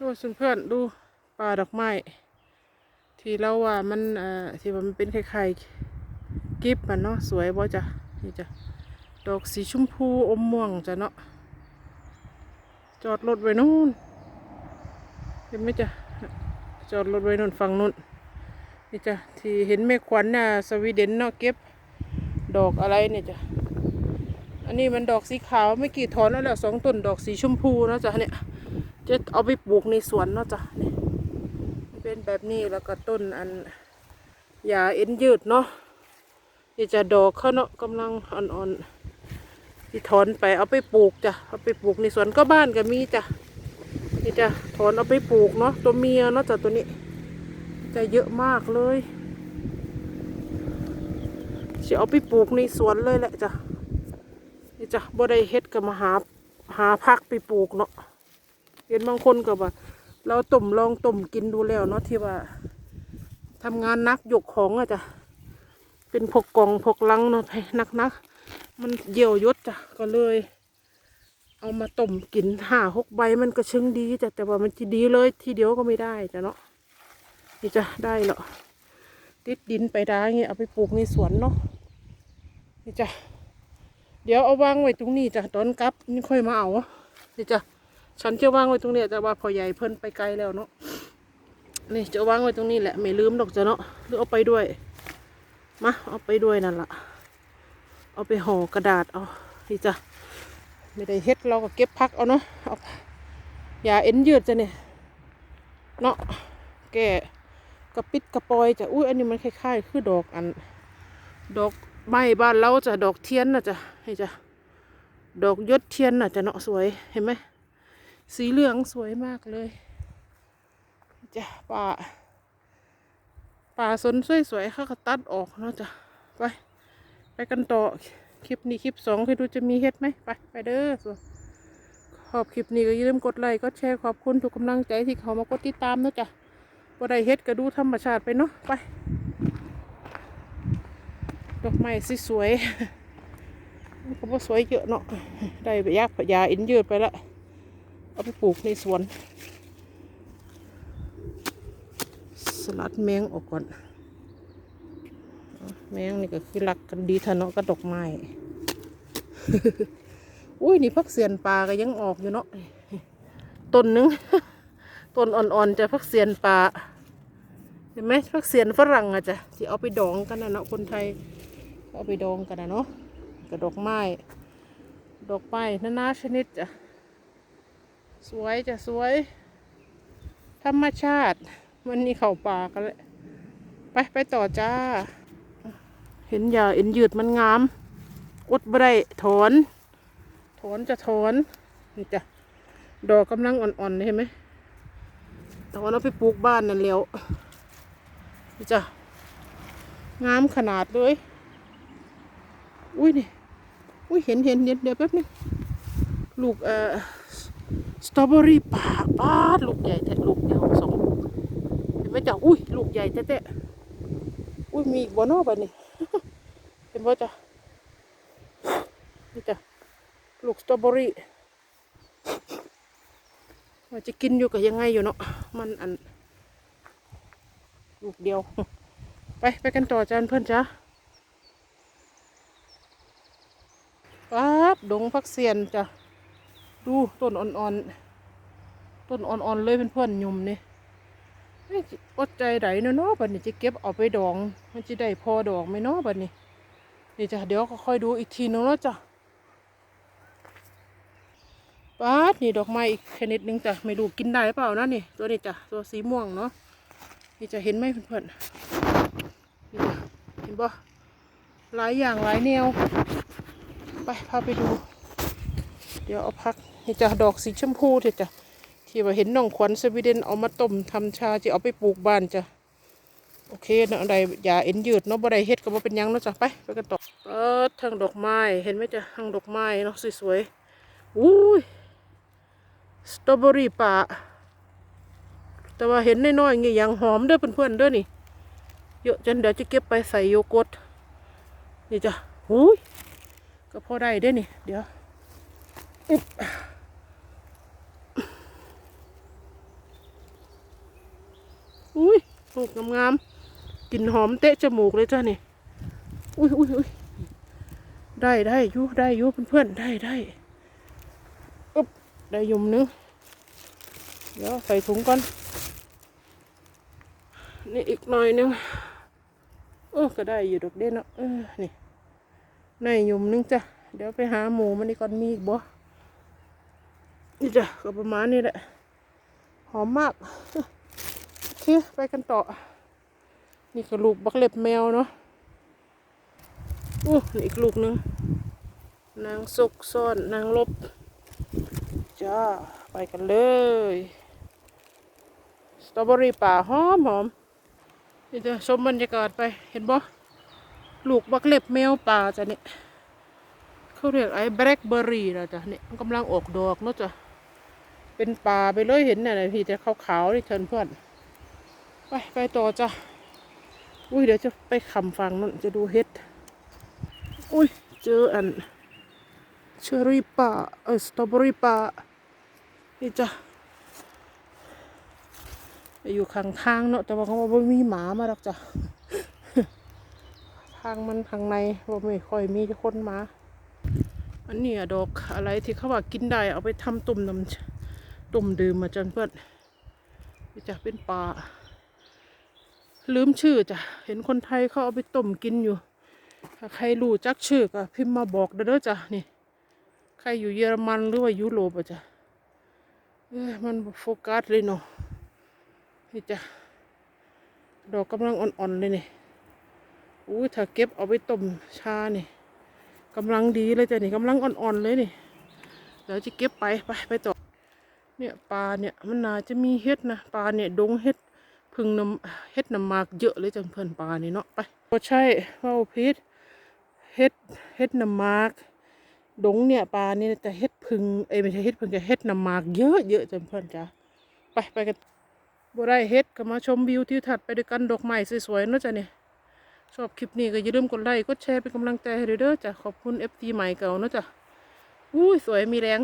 โอ้เพื่อนๆดูป่าดอกไม้ที่เราว่ามันเอ่อที่ว่ามันเป็นคล้ายๆกิฟมันเนาะสวยบ่จ้ะนี่จ้ะดอกสีชมพูอมม่วงจ้ะเนาะจอดรถไว้นู่นเห็นไหมจ้ะจอดรถไว้นู่นฝั่งนู่นนี่จ้ะที่เห็นแม่ขวัญน่ะสวีเดนเนาะเก็บดอกอะไรเนี่ยจ้ะอันนี้มันดอกสีขาวไม่กี่ถอนแล้วแหละสองต้นดอกสีชมพูนะจ้ะเนี่ย จะเอาไปปลูกในสวนเนาะจ้ะเนี่เป็นแบบนี้แล้วก็ต้นอันยาเอ็นยืดเนาะที่จะดอกเขาเนาะกำลังอ่อนๆที่ถอนไปเอาไปปลูกจ้ะเอาไปปลูกในสวนก็บ้านก็มีจ้ะนี่จะถอนเอาไปปลูกเนาะตัวเมียเนาะจ้ะตัวนี้ จะเยอะมากเลยจะเอาไปปลูกในสวนเลยแหละจ้ะนี่จ้ะบ่ได้เฮ็ดก็มาหาหาพักไปปลูกเนาะ เห็นบางคนก็ว่าเราต้มลองต้มกินดูแล้วเนาะที่ว่าทำงานนักยกของอะจ้ะเป็นพกกล่องพกลังเนาะไปนักนักมันเยี่ยวยศจ้ะก็เลย เอามาต้มกินห้าหกใบมันก็ชึงดีจ้ะแต่ว่ามันจะดีเลยทีเดียวก็ไม่ได้จ้ะเนาะนี่จะได้เหรอติดดินไปได้เงี้ยเอาไปปลูกในสวนเนาะนี่จ้ะเดี๋ยวเอาวางไว้ตรงนี้จ้ะตอนกลับนี่ค่อยมาเอานี่จ้ะ ฉันจะวางไว้ตรงนี้ยแต่ว่าพอใหญ่เพิ่นไปไกลแล้วเนาะนี่จะวางไว้ตรงนี้แหละไม่ลืมดอกจ้ะเนาะหรือเอาไปด้วยมาเอาไปด้วยนั่นละเอาไปห่อกระดาษเอานี่จ้ะไม่ได้เฮ็ดเราก็เก็บพักเอาเนาะเอาอย่าเอ็นยืดจ้ะเนี่ยเนาะแกกระปิดกระปอยจ้ะอุ้ยอันนี้มันคล้ายๆ คือดอกอัน ดอกไม้บ้านเราจะดอกเทียนน่ะจ้ะนี่จ้ะดอกยศเทียนน่ะจ้ะเนาะสวยเห็นไหม สีเหลืองสวยมากเลยจ้ะป่าป่าสนสวยๆเขาก็ตัดออกเนาะจ้ะไป ไปกันต่อคลิปนี้คลิปสองคือดูจะมีเฮ็ดไหมไปไปเด้อส่วนขอบคลิปนี้ก็อย่าลืมกดไลค์กดแชร์ขอบคุณทุกกำลังใจที่เขามากดติดตามเนาะจ้ะบ่ได้เฮ็ดก็ดูธรรมชาติไปเนาะไป ดอกไม้สสวยๆก็บ่สวยเยอะเนาะได้ไปยักพยาอินยืดไปละ เอาไปปลูกในสวน สลัดแมงออกก่อน แมงนี่ก็คือรักกันดีทะเนาะก็ดอกไม้อุ้ยนี่พักเสียนปลาก็ยังออกอยู่เนาะต้นหนึงต้นอ่อนๆจะพักเสียนปลาเห็นไหมพักเสียนฝรั่งอะจ้ะที่เอาไปดองกันนะเนาะคนไทยเอาไปดองกันนะเนาะกับดอกไม้ดอกไม้นานาชนิดจ้ะ สวยจะสวย ธรรมชาติ มันนี่เข่าป่ากันเลยไปไปต่อจ้า เห็นยาเอ็นยืดมันงาม อดบ่ได้ถอน ถอนจะถอนนี่จ้ะดอกกำลังอ่อนๆเห็นไหมถอนเอาไปปลูกบ้านนั่นแล้วนี่จ้ะงามขนาดเลย อุ้ยนี่ อุ้ยเห็นเห็นเห็นเดี๋ยวแป๊บนึงลูกเอ่อ สตรอเบอรี่ป่าป้าดลูกใหญ่แต่ลูกเดียวสองเห็นไหมจ๊ะอุ้ยลูกใหญ่แต่แต่อุ้ยมีอีกบนอบ้านี่เห็นป่ะจ๊ะนี่จ้ะลูกสตรอเบอรี่ว่าจะกินอยู่กับยังไงอยู่เนาะมันอัน ลูกเดียว ไปไปกันต่อจานเพื่อนจ้ะป๊าบดงพักเสียนจ้ะ ดูต้นอ่อนๆ ต้นอ่อนๆเลยเพื่อนๆยุ่มนี่ไม่อดใจไดเนาะเนาะบัดนี้จะเก็บเอาไปดอง มันจะได้พอดอกไหมเนาะบัดนี้นี่จ้ะเดี๋ยวก็ค่อยดูอีกทีนึงเนาะจ้ะป๊าดนี่ดอกไม้อีกชนิดหนึงจ้ะไม่รู้กินได้เปล่านะนี่ ตัวนี้จ้ะตัวสีม่วงเนาะนี่จะเห็นไหมเพื่อนๆนี่จ้ะเห็นปะหลายอย่างหลายแนว ไปพาไปดู เดี๋ยวเอาพัก นี่จะดอกสีชมพูเถอะจ้ะที่ว่าเห็นน้องขวัญสวีเดนเอามาต้มทำชาจะเอาไปปลูกบ้านจ้ะโอเคเนาะอะไรอย่าเอ็นยืดเนาะบ่ได้เฮ็ดก็บ่เป็นยังเนาะจ้ะไปไปกันต่อเออทางดอกไม้เห็นไหมจ้ะทางดอกไม้เนาะสวยๆอุ้ยสตรอเบอรี่ป่าแต่ว่าเห็นน้อยๆงี้ยังหอมเด้อเพื่อนๆด้อนี่เยอะจนเดี๋ยวจะเก็บไปใส่โยเกร์ตนี่จ้ะอุ้ยก็พอได้ด้อนี่ เดี๋ยว อึ๊บ อุ้ยลูกงามๆกลิ่นหอมเตะจมูกเลยจ้ะนี่อุ้ยอุ้ยอุ้ยได้ได้ยุได้ยุเพื่อนๆได้ได้อึ๊บได้ยมนึงเดี๋ยวใส่ถุงก่อน นี่อีกหน่อยนึงเออก็ได้อยู่ดอกเด่นเนาะเออนี่ในยมนึงจ้ะเดี๋ยวไปหาหมูมันนี่ก่อนมีอีกบ่นี่จ้ะก็ประมาณนี้แหละ หอมมาก ไปกันต่อ นี่ก็ลูกบักเล็บแมวเนาะอู้อีกลูกหนึง นางสุกซ่อนนางลบ จ้า ไปกันเลย สตรอเบอรี่ป่าหอมหอมนี่จะชมบรรยากาศไป เห็นบ่ลูกบักเล็บแมวป่าจ้ะเนี่ยเขาเรียกไอ้แบล็คเบอรี่นะจ้ะเนี่ยมันกำลังออกดอกเนาะจ้ะเป็นป่าไปเลยเห็นน่ะนะพี่แต่ขาวๆนี่เชิญเพื่อน ไปไปต่อจ้ะ อุ้ยเดี๋ยวจะไปคำฟังนั่นจะดูเฮ็ด อุ้ยเจออันเชอรี่ป่าเออสตรอเบอรี่ป่านี่จ้ะอยู่ข้างทางเนาะแต่ว่าเขาว่าบ่มีหมามาหรอกจ้ะทางมันข้างในว่าไม่ค่อยมีคนมา อันนี้ดอกอะไรที่เขาว่ากินได้เอาไปทำตุ่มน้ำตุ่มดื่มมาจนเพื่อนนี่จะเป็นปลา ลืมชื่อจ้ะ เห็นคนไทยเขาเอาไปต้มกินอยู่ ถ้าใครรู้จักชื่อก็พิมพ์มาบอกเด้อจ้ะนี่ ใครอยู่เยอรมันหรือว่ายุโรปอะจ้ะเอ้ยมันโฟกัสเลยเนาะนี่จ้ะ ดอกกำลังอ่อนๆเลยนี่อุ้ถ้าเก็บเอาไปต้มชานี่กำลังดีเลยจ้ะนี่กำลังอ่อนๆเลยนี่ เดี๋ยวจะเก็บไปไปไปต่อ เนี่ยปลาเนี่ยมันน่าจะมีเห็ดนะปลาเนี่ยดงเห็ด พึ่งน้ำเห็ดน้ำมากเยอะเลยจ้ะเพื่อนปลานี่เนาะไปก็ใช่ว่าพิษเห็ดเห็ดน้ำมากดงเนี่ยปลาเนี่ยแต่เห็ดพึ่งเอ้ไม่ใช่เห็ดพึ่งแต่เห็ดน้ำมากเยอะเยอะจ้ะเพื่อนจ้ะไปไปกันบัได้เห็ดก็มาชมวิวทิวทัศน์ไปด้วยกันดอกไม้สวยๆเนาะจ้ะเนี่ยชอบคลิปนี้ก็อย่าลืมกดไลค์กดแชร์เป็นกำลังใจให้ด้วยเด้อจ้ะขอบคุณ FT ใหม่เก่าเนอะจ้ะอุ้ยสวยมีแรง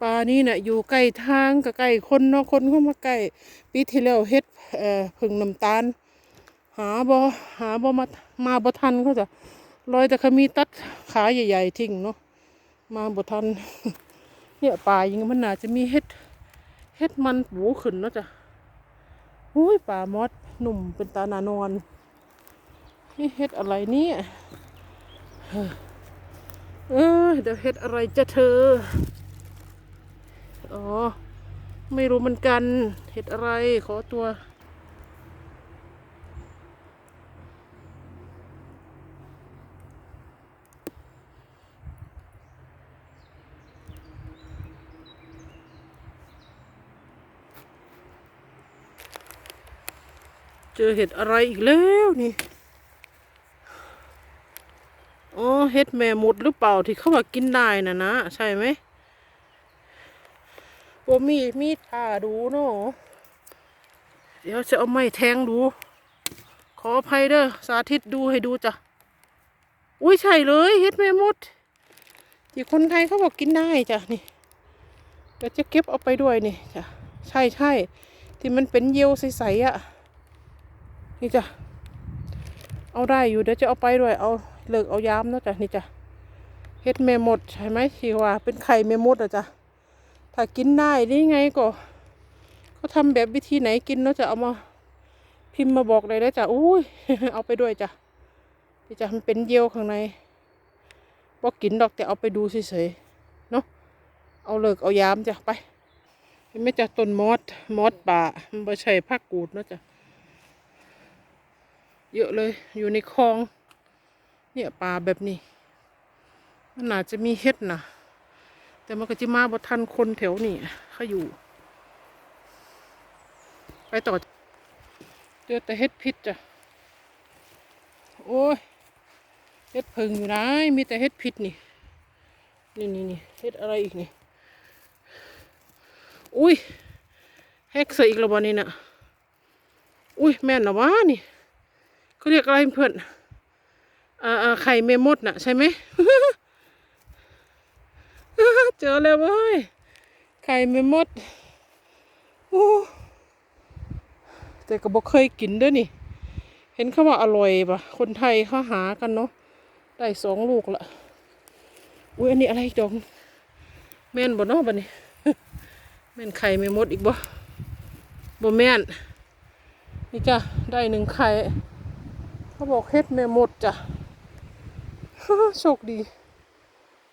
ปลานี่น่ะอยู่ใกล้ทางกับใกล้คนเนาะคนเข้ามาใกล้ปีที่แล้วเฮ็ดเอ่อผึ่งน้ำตาล หาบ่หาบ่มามาบ่ทันเขาจะลอยแต่เขามีตัดขาใหญ่ๆทิ้งเนาะมาบ่ทันเนี่ยป่ายิงมันน่าจะมีเฮ็ดเฮ็ดมันปูขึ้นเนาะจ้ะอุ้ยป่ามอดหนุ่มเป็นตาหนานอนนี่เฮ็ดอะไรเนี่ยเออเดี๋ยวเฮ็ดอะไรจะเธอ อ๋อ ไม่รู้เหมือนกันเฮ็ดอะไร ขอตัว เจอเห็ดอะไรอีกแล้วนี่อ๋อเห็ดแม่มดหรือเปล่าที่เขาว่ากินได้นะนะ ใช่ไหม โอมีมีดผ่าดูเนาะเดี๋ยวจะเอาไม้แทงดู ขออภัยเด้อสาธิตดูให้ดูจ้ะ อุ้ยใช่เลยเห็ดแม่มดที่คนไทยเขาบอกกินได้จ้ะนี่เดี๋ยวจะเก็บเอาไปด้วยนี่จ้ะใช่ใช่ที่มันเป็นเยลใสๆอะนี่จ้ะเอาได้อยู่เดี๋ยวจะเอาไปด้วยเอาเลิกเอายามเนาะจ้ะนี่จ้ะเฮ็ดแม่มดใช่ไหมที่ว่าเป็นไข่แม่มดอะจ้ะ ถ้ากินได้นี่ไงก็เขาทำแบบวิธีไหนกินเนาะจะเอามาพิมพ์มาบอกเลยแล้วจ้ะอุ้ยเอาไปด้วยจ้ะนี่จ้ะมันเป็นเยี่ยวข้างในบอกกินดอกแต่เอาไปดูเฉยๆเนาะเอาเลิกเอายามจ้ะไปไม่จ้ะต้นมอสมอสป่ามันไม่ใช่ผักกูดเนาะจ้ะเยอะเลยอยู่ในคลอง เนี่ยปลาแบบนี้ มันน่าจะมีเห็ดนะ แต่มันก็จะมาบทันคนแถวนี้เขาอยู่ ไปต่อเจอแต่เห็ดพิษจ้ะ โอ้ยเห็ดผึ่งอยู่นะมีแต่เห็ดพิษนี่ นี่นี่นี่เห็ดอะไรอีกนี่ อุ้ยแฮกใส่อีกแล้วบอนี่น่ะอุ้ยแม่นนะวะนี่เขาเรียกอะไรเพื่อนอ่าอ่าไข่เมมดน่ะใช่ไหม เจอแล้วเว้ย ไข่เมมดโอ้แต่ก็บ่เคยกินด้อนี่ เห็นเขาว่าอร่อยปะคนไทยเขาหากันเนาะ ได้สองลูกละอุ้ยอันนี้อะไรอีกดอกแม่นบ่เนาะบัดนี้แม่นไข่ไม่หมดอีกบ่บ่แม่น นี่จ้ะ ได้หนึ่งไข่เขาบอกเฮ็ดแม่หมดจ้ะโชคดี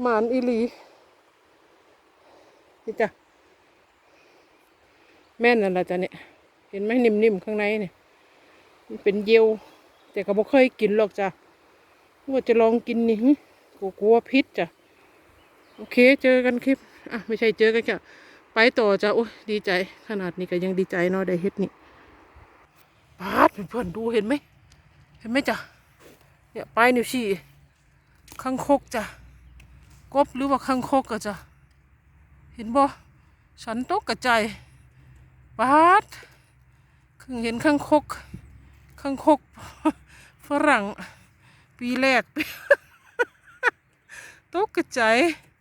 หมานอีหลี นี่จ้ะแม่นนั่นแหละจ้ะเนี่ย เห็นไหมนิ่มๆข้างในเนี่ย มันเป็นเยลแต่ก็บ่เคยกินหรอกจ้ะว่าจะลองกินนี่กูกลัวพิษจ้ะ โอเค เจอกันคลิป อะ ไม่ใช่เจอกันจ้ะไปต่อจ้ะโอ้ยดีใจ ขนาดนี้ก็ยังดีใจเนาะได้เฮ็ดนี่ปาดเพื่อนๆดูเห็นไหม เห็นไหมจ้ะเนี่ยปลายนิ้วชี้ข้างคกจ้ะกบหรือว่าข้างคกก็จ้ะ เห็นบ่ฉันตกกระจายปาดเพิ่งเห็นข้างคกข้างคกฝรั่ง ปีแรกตกกระจาย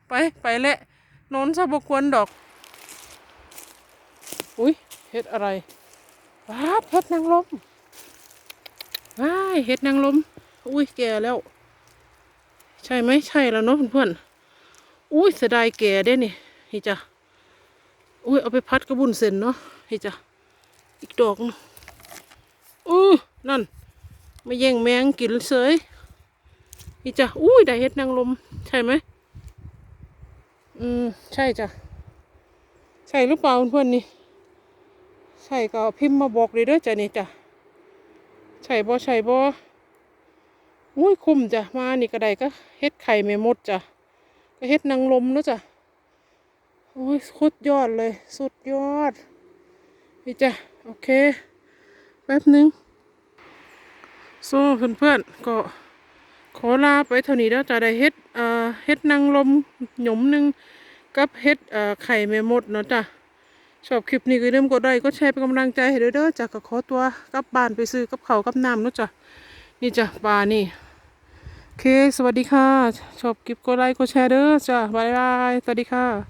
ไปไปแหละนอนซะบกวนดอก อุ้ยเห็ดอะไรว้าดเห็ดนางลมว้ายเห็ดนางลม อุ้ยแก่แล้ว ใช่ไหมใช่แล้วเนาะเพื่อนๆอุ้ยเสียดายแก่เด้นี่ นี่จ้ะอุ้ยเอาไปพัดกระบุนเส้นเนาะนี่จ้ะอีกดอกนึงอู้นั่นมาแย่งแมงกินเสยนี่จ้ะอุ้ยได้เห็ดนางลมใช่ไหมอืมใช่จ้ะใช่หรือเปล่าเพื่อนนี่ใช่ก็พิมพ์มาบอกเลยเด้อจ้ะนี่จ้ะใช่บ่ใช่บ่อุ้ยคุ้มจ้ะมานี่ก็ได้ก็เฮ็ดไข่ไม่มดจ้ะก็เฮ็ดนางลมเนาะจ้ะ โอ้ยสุดยอดเลย สุดยอดนี่จ้ะโอเค แป๊บนึงโซ่เพื่อนๆก็ขอลาไปเท่านี้แล้วจะได้เฮ็ดเอ่อเฮ็ดนางลมหยมหนึ่งกับเฮ็ดเอ่อไข่ไม่มดเนาะจ้ะชอบคลิปนี้ก็อย่มกดไลค์กดแชร์เป็นกำลังใจให้ด้วยเด้อจ้ะก็ขอตัวกลับบ้านไปซื้อกับเขากับน้ำเนาะจ้ะนี่จ้ะปลานี่โอเค สวัสดีค่ะ ชอบคลิปกดไลค์กดแชร์เด้อจ้ะบายบาย สวัสดีค่ะ